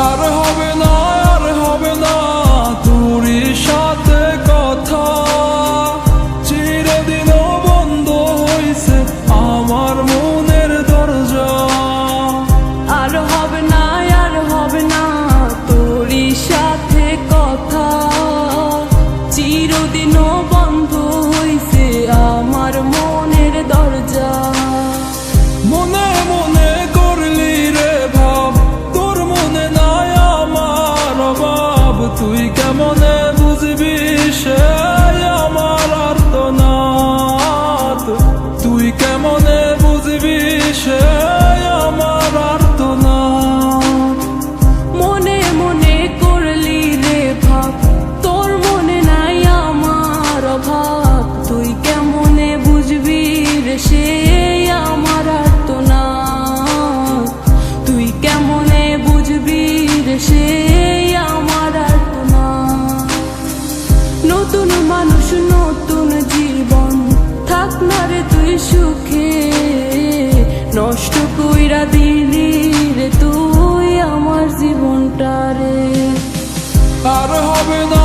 আর হবে না নষ্ট কইরা দিলি রে তুই আমার জীবনটা রে আর হবে না।